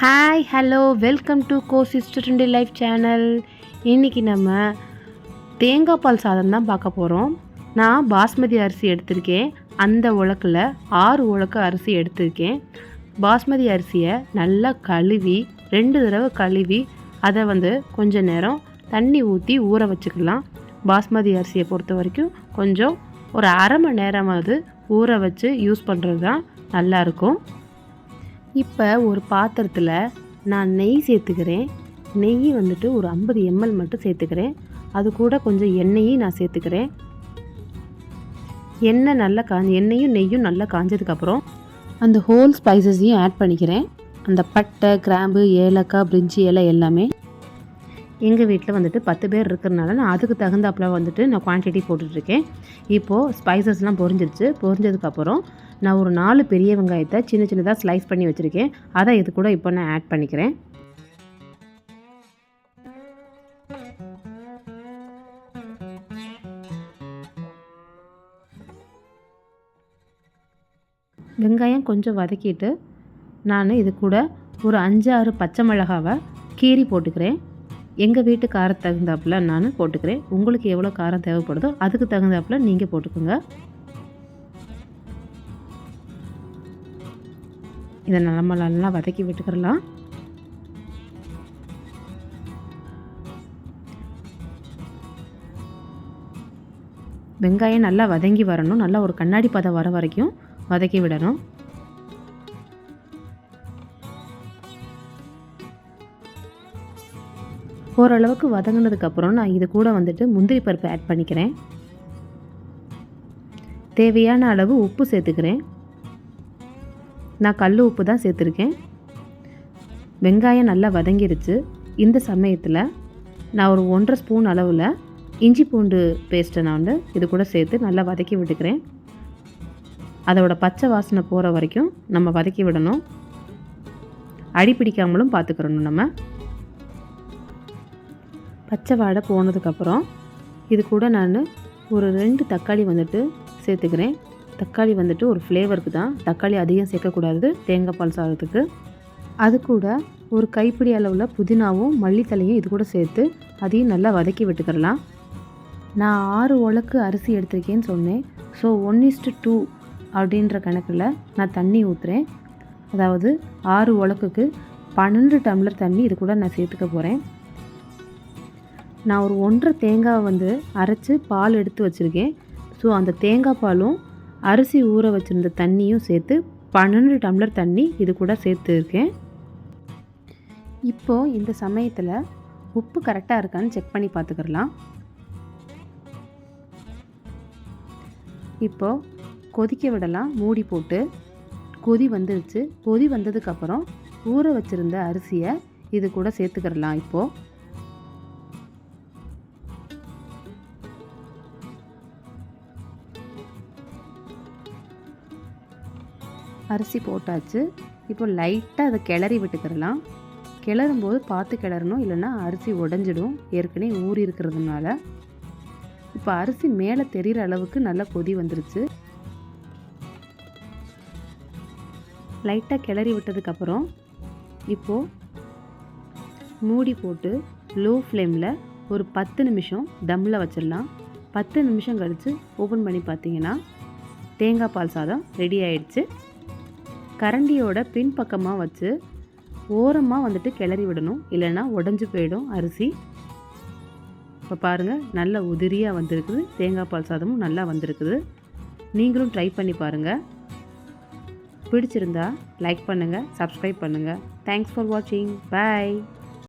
Hi hello welcome to go sister டுண்டே life channel இன்றைக்கி நம்ம தேங்காய் பால் சாதம் தான் பார்க்க போகிறோம் நான் பாஸ்மதி அரிசி எடுத்திருக்கேன். அந்த உலக்கில் ஆறு உலக்கு அரிசி எடுத்திருக்கேன். பாஸ்மதி அரிசியை நல்லா கழுவி ரெண்டு தடவை கழுவி அதை வந்து கொஞ்ச நேரம் தண்ணி ஊற்றி ஊற வச்சுக்கலாம். பாஸ்மதி அரிசியை பொறுத்த வரைக்கும் கொஞ்சம் ஒரு அரை மணி நேரமாவது ஊற வச்சு யூஸ் பண்ணுறது தான் நல்லாயிருக்கும் இப்போ ஒரு பாத்திரத்தில் நான் நெய் சேர்த்துக்கிறேன். நெய் வந்துட்டு ஒரு ஐம்பது எம்எல் மட்டும் சேர்த்துக்கிறேன். அது கூட கொஞ்சம் எண்ணெயும் நான் சேர்த்துக்கிறேன். எண்ணெய் நல்லா காஞ்சி எண்ணெயும் நெய்யும் நல்லா காஞ்சதுக்கப்புறம் அந்த ஹோல் ஸ்பைசஸையும் ஆட் பண்ணிக்கிறேன். அந்த பட்டை கிராம்பு ஏலக்காய் பிரிஞ்சி இலை எல்லாமே எங்கள் வீட்டில் வந்துட்டு பத்து பேர் இருக்கிறனால நான் அதுக்கு தகுந்தாப்பில் வந்துட்டு நான் குவான்டிட்டி போட்டுட்ருக்கேன். இப்போது ஸ்பைசஸ்லாம் பொரிஞ்சிருச்சு. பொரிஞ்சதுக்கப்புறம் நான் ஒரு நாலு பெரிய வெங்காயத்தை சின்ன சின்னதாக ஸ்லைஸ் பண்ணி வச்சுருக்கேன். அதை இது கூட இப்போ நான் ஆட் பண்ணிக்கிறேன். வெங்காயம் கொஞ்சம் வதக்கிட்டு நான் இது கூட ஒரு அஞ்சு ஆறு பச்சை மிளகாவை கீரி போட்டுக்கிறேன். எங்கள் வீட்டு காரம் தகுந்தாப்புல நான் போட்டுக்கிறேன். உங்களுக்கு எவ்வளோ காரம் தேவைப்படுதோ அதுக்கு தகுந்தாப்புல நீங்கள் போட்டுக்கோங்க. இதை நம்ம நல்லா வதக்கி விட்டுக்கிறலாம். வெங்காயம் நல்லா வதங்கி வரணும். நல்லா ஒரு கண்ணாடி பதம் வர வரைக்கும் வதக்கி விடணும். ஓரளவுக்கு வதங்கினதுக்கப்புறம் நான் இது கூட வந்துட்டு முந்திரி பருப்பு ஆட் பண்ணிக்கிறேன். தேவையான அளவு உப்பு சேர்த்துக்கிறேன். நான் கல் உப்பு தான் சேர்த்துருக்கேன். வெங்காயம் நல்லா வதங்கிருச்சு. இந்த சமயத்தில் நான் ஒரு ஒன்றரை ஸ்பூன் அளவில் இஞ்சி பூண்டு பேஸ்ட்டை நான் வந்து இது கூட சேர்த்து நல்லா வதக்கி விட்டுக்கிறேன். அதோட பச்சை வாசனை போகிற வரைக்கும் நம்ம வதக்கி விடணும். அடி பிடிக்காமலும் பார்த்துக்கிறணும் நம்ம. பச்சை வாடை போனதுக்கப்புறம் இது கூட நான் ஒரு ரெண்டு தக்காளி வந்துட்டு சேர்த்துக்கிறேன். தக்காளி வந்துட்டு ஒரு ஃப்ளேவருக்கு தான். தக்காளி அதிகம் சேர்க்கக்கூடாது. தேங்காய் பால் சாதத்துக்கு. அது கூட ஒரு கைப்பிடி அளவில் புதினாவும் மல்லித்தலையும் இது கூட சேர்த்து அதையும் நல்லா வதக்கி விட்டுக்கிறலாம். நான் ஆறு உலக்கு அரிசி எடுத்திருக்கேன்னு சொன்னேன். ஸோ ஒன் இஸ்டு டூ அப்படின்ற கணக்கில் நான் தண்ணி ஊற்றுறேன் அதாவது ஆறு உலக்குக்கு பன்னெண்டு டம்ளர் தண்ணி இது கூட நான் சேர்த்துக்க போகிறேன் நான் ஒரு ஒன்றரை தேங்காய் வந்து அரைச்சி பால் எடுத்து வச்சுருக்கேன். ஸோ அந்த தேங்காய் பாலும் அரிசி ஊற வச்சுருந்த தண்ணியும் சேர்த்து பன்னெண்டு டம்ளர் தண்ணி இது கூட சேர்த்துருக்கேன் இப்போது இந்த சமயத்தில் உப்பு கரெக்டாக இருக்கான்னு செக் பண்ணி பார்த்துக்கிறலாம் இப்போது கொதிக்க விடலாம் மூடி போட்டு. கொதி வந்துருச்சு. கொதி வந்ததுக்கப்புறம் ஊற வச்சுருந்த அரிசியை இது கூட சேர்த்துக்கிறலாம் இப்போது அரிசி போட்டாச்சு. இப்போ லைட்டாக அதை கிளறி விட்டுக்கிறலாம். கிளறும் போது பார்த்து கிளறணும். இல்லைன்னா அரிசி உடஞ்சிடும். ஏற்கனவே ஊறி இருக்கிறதுனால. இப்போ அரிசி மேலே தெரிகிற அளவுக்கு நல்லா கொதி வந்துருச்சு. லைட்டாக கிளறி விட்டதுக்கப்புறம் இப்போது மூடி போட்டு லோ ஃப்ளேமில் ஒரு பத்து நிமிஷம் தம்மில் வச்சிடலாம். பத்து நிமிஷம் கழித்து ஓப்பன் பண்ணி பார்த்தீங்கன்னா தேங்காய் பால் சாதம் ரெடி ஆயிடுச்சு. கரண்டியோட பின்பக்கமாக வச்சு ஓரமாக வந்துட்டு கிளறி விடணும். இல்லைன்னா உடஞ்சி போயிடும் அரிசி. இப்போ பாருங்கள் நல்ல உதிரியாக வந்திருக்குது. தேங்காய் பால் சாதமும் நல்லா வந்திருக்குது. நீங்களும் ட்ரை பண்ணி பாருங்கள் பிடிச்சிருந்தா லைக் பண்ணுங்கள் சப்ஸ்கிரைப் பண்ணுங்கள் தேங்க்ஸ் ஃபார் வாட்சிங் பாய்